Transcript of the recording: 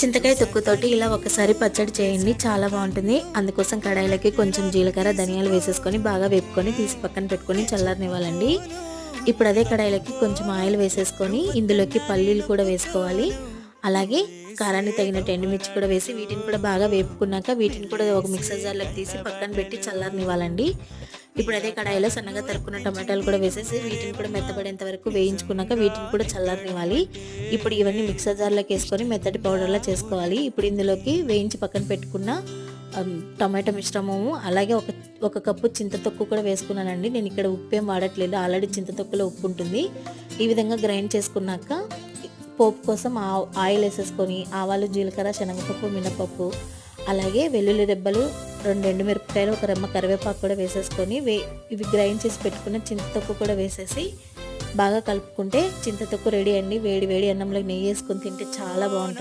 చింతకాయ తొక్కుతోటి ఇలా ఒకసారి పచ్చడి చేయండి చాలా బాగుంటుంది. అందుకోసం కడాయిలకి కొంచెం జీలకర్ర ధనియాలు వేసేసుకొని బాగా వేపుకొని తీసి పక్కన పెట్టుకొని చల్లారనివ్వాలండి. ఇప్పుడు అదే కడాయిలకి కొంచెం ఆయిల్ వేసేసుకొని ఇందులోకి పల్లీలు కూడా వేసుకోవాలి. అలాగే కారాన్ని తగినట్టు ఎండుమిర్చి కూడా వేసి వీటిని కూడా బాగా వేపుకున్నాక వీటిని కూడా ఒక మిక్సర్ జార్లోకి తీసి పక్కన పెట్టి చల్లారనివ్వాలండి. ఇప్పుడు అదే కడాయిలో సన్నగా తరుక్కున్న టమాటాలు కూడా వేసేసి వీటిని కూడా మెత్తబడేంత వరకు వేయించుకున్నాక వీటిని కూడా చల్లారనివ్వాలి. ఇప్పుడు ఇవన్నీ మిక్సర్ జార్లోకి వేసుకొని మెత్తటి పౌడర్లా చేసుకోవాలి. ఇప్పుడు ఇందులోకి వేయించి పక్కన పెట్టుకున్న టమాటా టమాటో మిశ్రమము అలాగే ఒక ఒక కప్పు చింతతొక్కు కూడా వేసుకున్నానండి. నేను ఇక్కడ ఉప్పు ఏం వాడట్లేదు. ఆల్రెడీ చింతతొక్కులో ఉప్పు ఉంటుంది. ఈ విధంగా గ్రైండ్ చేసుకున్నాక పోపు కోసం ఆ- ఆయిల్ వేసేసుకొని ఆవాలు జీలకర్ర శనగపప్పు మినపప్పు అలాగే వెల్లుల్లి రెబ్బలు రెండు ఎండుమిరపకాయలు ఒక రెమ్మ కరివేపాకు కూడా వేసేసుకొని వే ఇవి గ్రైండ్ చేసి పెట్టుకున్న చింతతొక్కు కూడా వేసేసి బాగా కలుపుకుంటే చింతతొక్కు రెడీ అండి. వేడి వేడి అన్నంలో నెయ్యి వేసుకొని తింటే చాలా బాగుంటుంది.